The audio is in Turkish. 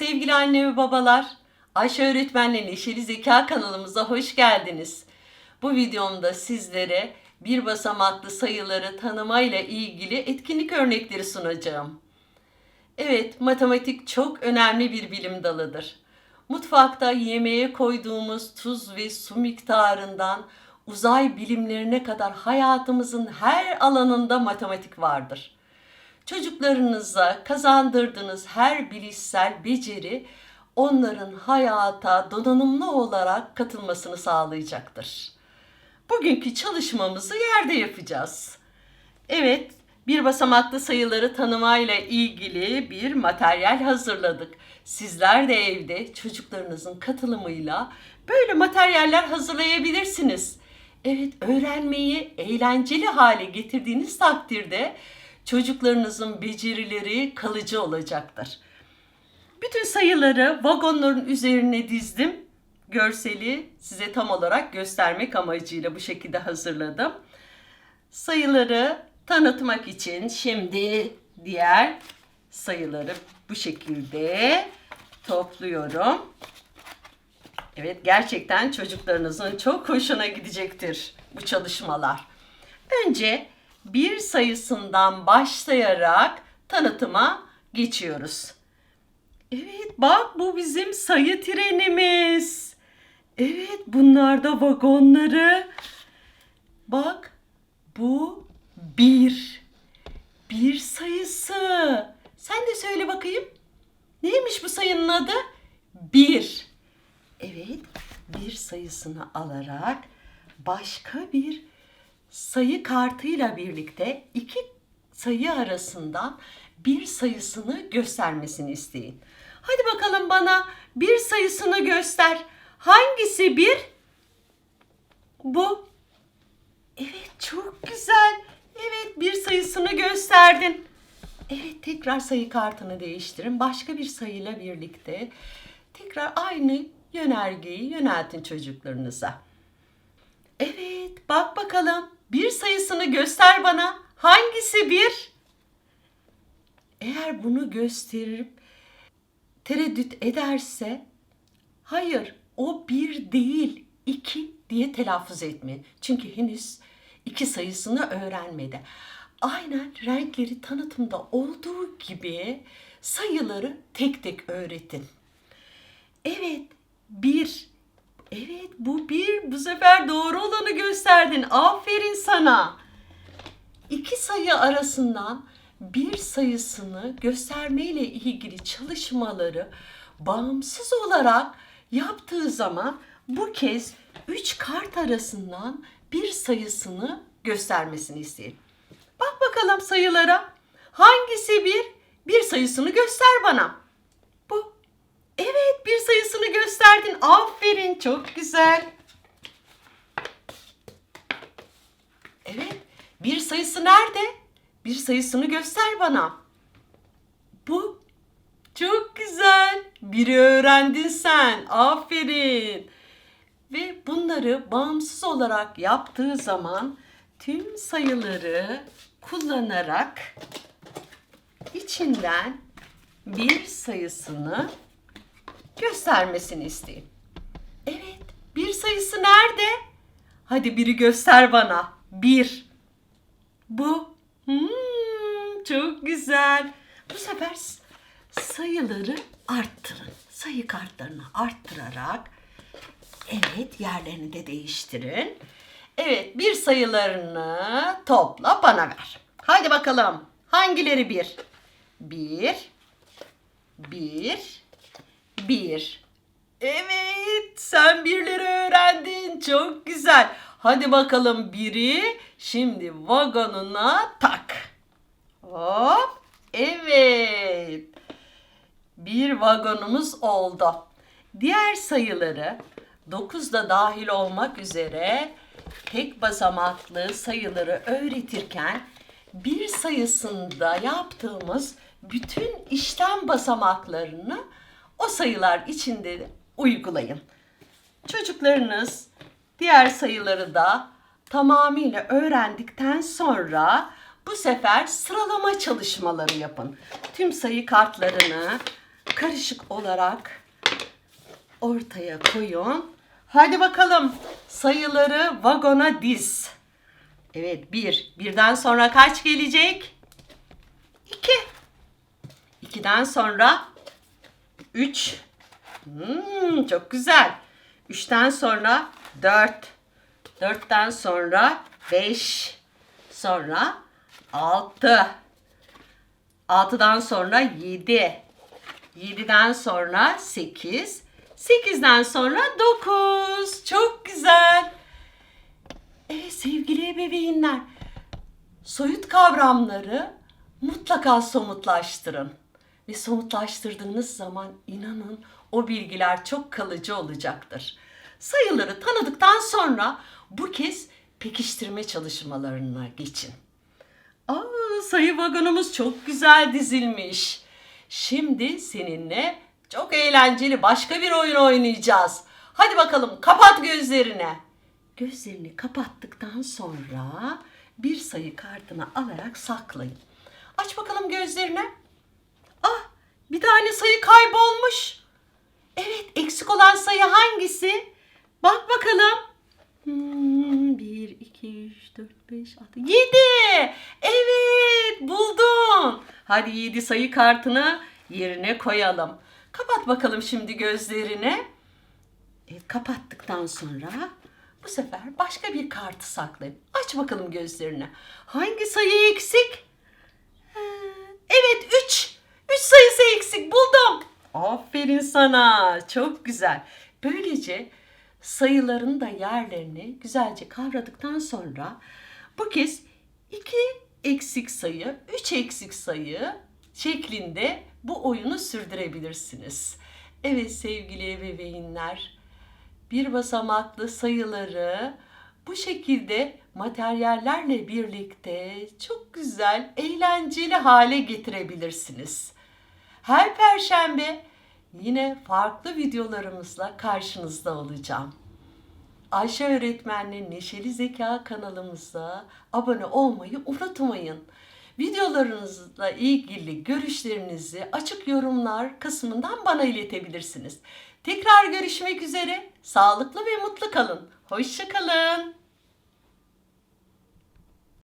sevgili anne ve babalar. Ayşe Öğretmenle Neşeli Zeka kanalımıza hoş geldiniz. Bu videomda sizlere bir basamaklı sayıları tanımayla ilgili etkinlik örnekleri sunacağım. Evet, matematik çok önemli bir bilim dalıdır. Mutfakta yemeğe koyduğumuz tuz ve su miktarından uzay bilimlerine kadar hayatımızın her alanında matematik vardır. Çocuklarınıza kazandırdığınız her bilişsel beceri onların hayata donanımlı olarak katılmasını sağlayacaktır. Bugünkü çalışmamızı yerde yapacağız. Evet, bir basamaklı sayıları tanımayla ilgili bir materyal hazırladık. Sizler de evde çocuklarınızın katılımıyla böyle materyaller hazırlayabilirsiniz. Evet, öğrenmeyi eğlenceli hale getirdiğiniz takdirde çocuklarınızın becerileri kalıcı olacaktır. Bütün sayıları vagonların üzerine dizdim. Görseli size tam olarak göstermek amacıyla bu şekilde hazırladım. Sayıları tanıtmak için şimdi diğer sayıları bu şekilde topluyorum. Evet gerçekten çocuklarınızın çok hoşuna gidecektir bu çalışmalar. Önce bir sayısından başlayarak tanıtıma geçiyoruz. Evet bak bu bizim sayı trenimiz. Evet bunlar da vagonları. Bak bu bir. Bir sayısı. Sen de söyle bakayım. Neymiş bu sayının adı? Bir. Evet bir sayısını alarak başka bir sayı kartıyla birlikte iki sayı arasından bir sayısını göstermesini isteyin. Hadi bakalım bana bir sayısını göster. Hangisi bir? Bu. Evet çok güzel. Evet bir sayısını gösterdin. Evet tekrar sayı kartını değiştirin. Başka bir sayıyla birlikte tekrar aynı yönergeyi yöneltin çocuklarınıza. Evet bak bakalım bir sayısını göster bana. Hangisi bir? Eğer bunu gösterip tereddüt ederse hayır o bir değil iki diye telaffuz etmeyin. Çünkü henüz iki sayısını öğrenmedi. Aynen renkleri tanıtımda olduğu gibi sayıları tek tek öğretin. Evet bir. Evet bu bir. Bu sefer doğru olanı gösterdin. Aferin sana. İki sayı arasından bir sayısını göstermeyle ilgili çalışmaları bağımsız olarak yaptığı zaman bu kez üç kart arasından bir sayısını göstermesini isteyin. Bak bakalım sayılara. Hangisi bir? Bir sayısını göster bana. Sayısını gösterdin. Aferin çok güzel. Evet bir sayısı nerede? Bir sayısını göster bana. Bu. Çok güzel. Biri öğrendin sen. Aferin. Ve bunları bağımsız olarak yaptığı zaman tüm sayıları kullanarak içinden bir sayısını göstermesini isteyin. Evet, bir sayısı nerede? Hadi biri göster bana. Bir. Bu. Hmm, çok güzel. Bu sefer sayıları arttırın. Sayı kartlarını arttırarak evet yerlerini de değiştirin. Evet bir sayılarını topla bana ver. Haydi bakalım. Hangileri bir? Bir. Bir. Bir. Evet sen birleri öğrendin. Çok güzel. Hadi bakalım biri şimdi vagonuna tak. Hop. Evet. Bir vagonumuz oldu. Diğer sayıları 9 da dahil olmak üzere tek basamaklı sayıları öğretirken bir sayısında yaptığımız bütün işlem basamaklarını o sayılar içinde uygulayın. Çocuklarınız diğer sayıları da tamamıyla öğrendikten sonra bu sefer sıralama çalışmaları yapın. Tüm sayı kartlarını karışık olarak ortaya koyun. Hadi bakalım sayıları vagona diz. Evet bir. Birden sonra kaç gelecek? İki. İkiden sonra üç. Hmm, çok güzel. Üçten sonra dört. Dörtten sonra beş. Sonra altı. Altıdan sonra yedi. Yediden sonra sekiz. Sekizden sonra dokuz. Çok güzel. Evet sevgili ebeveynler. Soyut kavramları mutlaka somutlaştırın. Ve somutlaştırdığınız zaman inanın o bilgiler çok kalıcı olacaktır. Sayıları tanıdıktan sonra bu kez pekiştirme çalışmalarına geçin. Aa, sayı vagonumuz çok güzel dizilmiş. Şimdi seninle çok eğlenceli başka bir oyun oynayacağız. Hadi bakalım kapat gözlerini. Gözlerini kapattıktan sonra bir sayı kartını alarak saklayın. Aç bakalım gözlerini. Bir tane sayı kaybolmuş. Evet eksik olan sayı hangisi? Bak bakalım. Hmm, 1, 2, 3, 4, 5, 6, 7. Evet buldun. Hadi 7 sayı kartını yerine koyalım. Kapat bakalım şimdi gözlerini. Evet, kapattıktan sonra bu sefer başka bir kartı saklayın. Aç bakalım gözlerini. Hangi sayı eksik? Ha, Evet 3. 3 sayısı eksik buldum. Aferin sana. Çok güzel. Böylece sayıların da yerlerini güzelce kavradıktan sonra bu kez 2 eksik sayı, 3 eksik sayı şeklinde bu oyunu sürdürebilirsiniz. Evet sevgili ebeveynler, bir basamaklı sayıları bu şekilde materyallerle birlikte çok güzel, eğlenceli hale getirebilirsiniz. Her perşembe yine farklı videolarımızla karşınızda olacağım. Ayşe Öğretmen'le Neşeli Zeka kanalımıza abone olmayı unutmayın. Videolarınızla ilgili görüşlerinizi açık yorumlar kısmından bana iletebilirsiniz. Tekrar görüşmek üzere. Sağlıklı ve mutlu kalın. Hoşçakalın.